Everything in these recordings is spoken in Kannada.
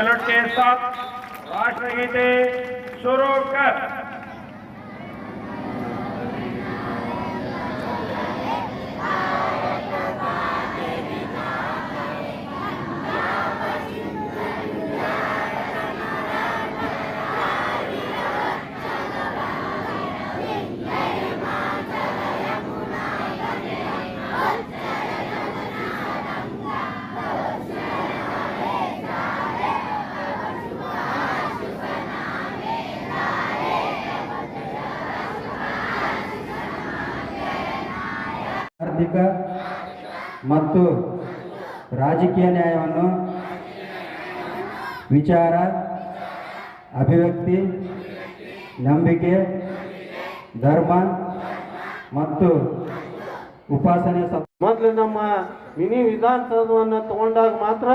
के साथ राष्ट्रगीत शुरू कर। ಆರ್ಥಿಕ ಮತ್ತು ರಾಜಕೀಯ ನ್ಯಾಯವನ್ನು ವಿಚಾರ, ಅಭಿವ್ಯಕ್ತಿ, ನಂಬಿಕೆ, ಧರ್ಮ ಮತ್ತು ಉಪಾಸನೆ ಮೊದಲು ನಮ್ಮ ಮಿನಿ ವಿಧಾನಸೌಧವನ್ನು ತಗೊಂಡಾಗ ಮಾತ್ರ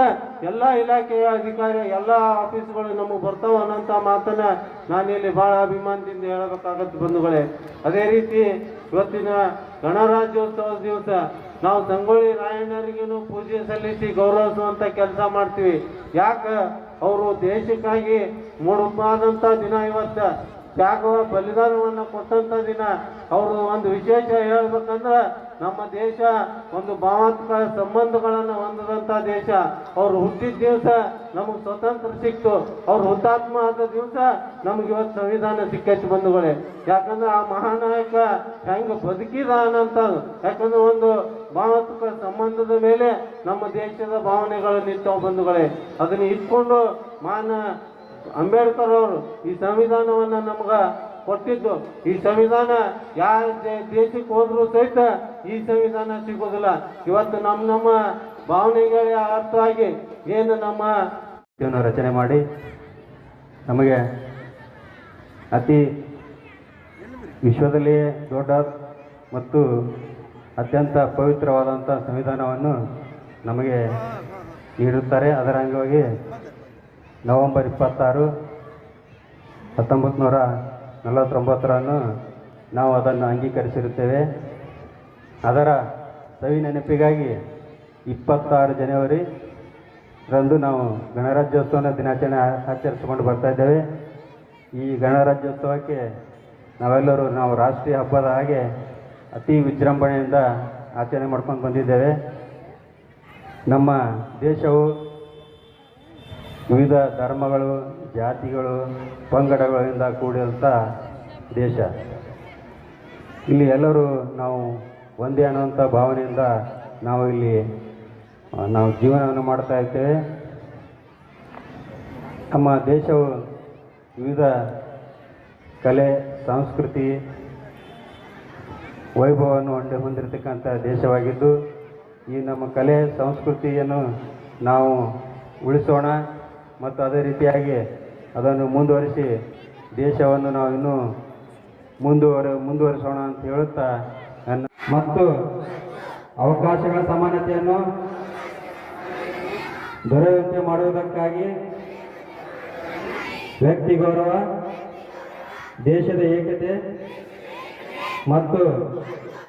ಎಲ್ಲ ಇಲಾಖೆಯ ಅಧಿಕಾರಿ, ಎಲ್ಲ ಆಫೀಸ್ಗಳು ನಮಗೆ ಬರ್ತಾವ ಅನ್ನೋಂಥ ಮಾತನ್ನ ನಾನಿಲ್ಲಿ ಬಹಳ ಅಭಿಮಾನದಿಂದ ಹೇಳಬೇಕಾಗತ್ತೆ ಬಂಧುಗಳೇ. ಅದೇ ರೀತಿ ಇವತ್ತಿನ ಗಣರಾಜ್ಯೋತ್ಸವದ ದಿವಸ ನಾವು ಸಂಗೊಳ್ಳಿ ರಾಯಣ್ಣರಿಗೂ ಪೂಜೆ ಸಲ್ಲಿಸಿ ಗೌರವಿಸುವಂತ ಕೆಲಸ ಮಾಡ್ತೀವಿ. ಯಾಕೆ? ಅವರು ದೇಶಕ್ಕಾಗಿ ಮುಡುಪಾದಂಥ ದಿನ ಇವತ್ತು. ತ್ಯಾಗ ಬಲಿದಾನವನ್ನು ಕೊಟ್ಟಂತ ದಿನ. ಅವರು ಒಂದು ವಿಶೇಷ ಹೇಳ್ಬೇಕಂದ್ರೆ ನಮ್ಮ ದೇಶ ಒಂದು ಭಾವಾತ್ಮಕ ಸಂಬಂಧಗಳನ್ನು ಹೊಂದದಂತ ದೇಶ. ಅವ್ರು ಹುಟ್ಟಿದ ದಿವಸ ನಮಗೆ ಸ್ವತಂತ್ರ ಸಿಕ್ತು. ಅವ್ರು ಹುತಾತ್ಮ ಆದ ದಿವಸ ನಮ್ಗೆ ಇವತ್ತು ಸಂವಿಧಾನ ಸಿಕ್ಕೈತಿ ಬಂಧುಗಳೇ. ಯಾಕಂದ್ರೆ ಆ ಮಹಾನಾಯಕ ಹೆಂಗ ಬದುಕಿದಾನಂತ ಯಾಕಂದ್ರೆ ಒಂದು ಭಾವತ್ಮಕ ಸಂಬಂಧದ ಮೇಲೆ ನಮ್ಮ ದೇಶದ ಭಾವನೆಗಳು ಇಟ್ಟವು ಬಂಧುಗಳೇ. ಅದನ್ನ ಇಟ್ಕೊಂಡು ಮಾನ ಅಂಬೇಡ್ಕರ್ ಅವರು ಈ ಸಂವಿಧಾನವನ್ನ ನಮ್ಗೆ ಕೊಟ್ಟಿದ್ದು. ಈ ಸಂವಿಧಾನ ಯಾರ ದೇಶಕ್ಕೆ ಹೋದ್ರು ಸಹಿತ ಈ ಸಂವಿಧಾನ ಸಿಗೋದಿಲ್ಲ. ಇವತ್ತು ನಮ್ಮ ನಮ್ಮ ಭಾವನೆಗಳ ಅರ್ಥ ಆಗಿ ಏನು ನಮ್ಮ ಇದನ್ನು ರಚನೆ ಮಾಡಿ ನಮಗೆ ಅತಿ ವಿಶ್ವದಲ್ಲಿಯೇ ದೊಡ್ಡ ಮತ್ತು ಅತ್ಯಂತ ಪವಿತ್ರವಾದಂಥ ಸಂವಿಧಾನವನ್ನು ನಮಗೆ ನೀಡುತ್ತಾರೆ. ಅದರ ಅಂಗವಾಗಿ ನವೆಂಬರ್ ಇಪ್ಪತ್ತಾರು ಹತ್ತೊಂಬತ್ತು ನೂರ ನಲವತ್ತೊಂಬತ್ತರನ್ನು ನಾವು ಅದನ್ನು ಅಂಗೀಕರಿಸಿರುತ್ತೇವೆ. ಅದರ ಸವಿ ನೆನಪಿಗಾಗಿ ಇಪ್ಪತ್ತಾರು ಜನವರಿ ರಂದು ನಾವು ಗಣರಾಜ್ಯೋತ್ಸವನ ದಿನಾಚರಣೆ ಆಚರಿಸಿಕೊಂಡು ಬರ್ತಾ ಇದ್ದೇವೆ. ಈ ಗಣರಾಜ್ಯೋತ್ಸವಕ್ಕೆ ನಾವೆಲ್ಲರೂ ನಾವು ರಾಷ್ಟ್ರೀಯ ಹಬ್ಬದ ಹಾಗೆ ಅತಿ ವಿಜೃಂಭಣೆಯಿಂದ ಆಚರಣೆ ಮಾಡ್ಕೊಂಡು ಬಂದಿದ್ದೇವೆ. ನಮ್ಮ ದೇಶವು ವಿವಿಧ ಧರ್ಮಗಳು, ಜಾತಿಗಳು, ಪಂಗಡಗಳಿಂದ ಕೂಡಿರುವಂಥ ದೇಶ. ಇಲ್ಲಿ ಎಲ್ಲರೂ ನಾವು ಒಂದೇ ಅನ್ನುವಂಥ ಭಾವನೆಯಿಂದ ನಾವು ಇಲ್ಲಿ ನಾವು ಜೀವನವನ್ನು ಮಾಡ್ತಾ ಇರ್ತೇವೆ. ನಮ್ಮ ದೇಶವು ವಿವಿಧ ಕಲೆ, ಸಂಸ್ಕೃತಿ, ವೈಭವವನ್ನು ಹೊಂದಿ ಹೊಂದಿರತಕ್ಕಂಥ ದೇಶವಾಗಿದ್ದು, ಈ ನಮ್ಮ ಕಲೆ, ಸಂಸ್ಕೃತಿಯನ್ನು ನಾವು ಉಳಿಸೋಣ ಮತ್ತು ಅದೇ ರೀತಿಯಾಗಿ ಅದನ್ನು ಮುಂದುವರಿಸಿ ದೇಶವನ್ನು ನಾವು ಇನ್ನೂ ಮುಂದುವರೆ, ಮುಂದುವರಿಸೋಣ ಅಂತ ಹೇಳುತ್ತಾ ನನ್ನ ಮತ್ತು ಅವಕಾಶಗಳ ಸಮಾನತೆಯನ್ನು ದೊರೆಯುವಂತೆ ಮಾಡುವುದಕ್ಕಾಗಿ ವ್ಯಕ್ತಿ ಗೌರವ ದೇಶದ ಏಕತೆ ಮತ್ತು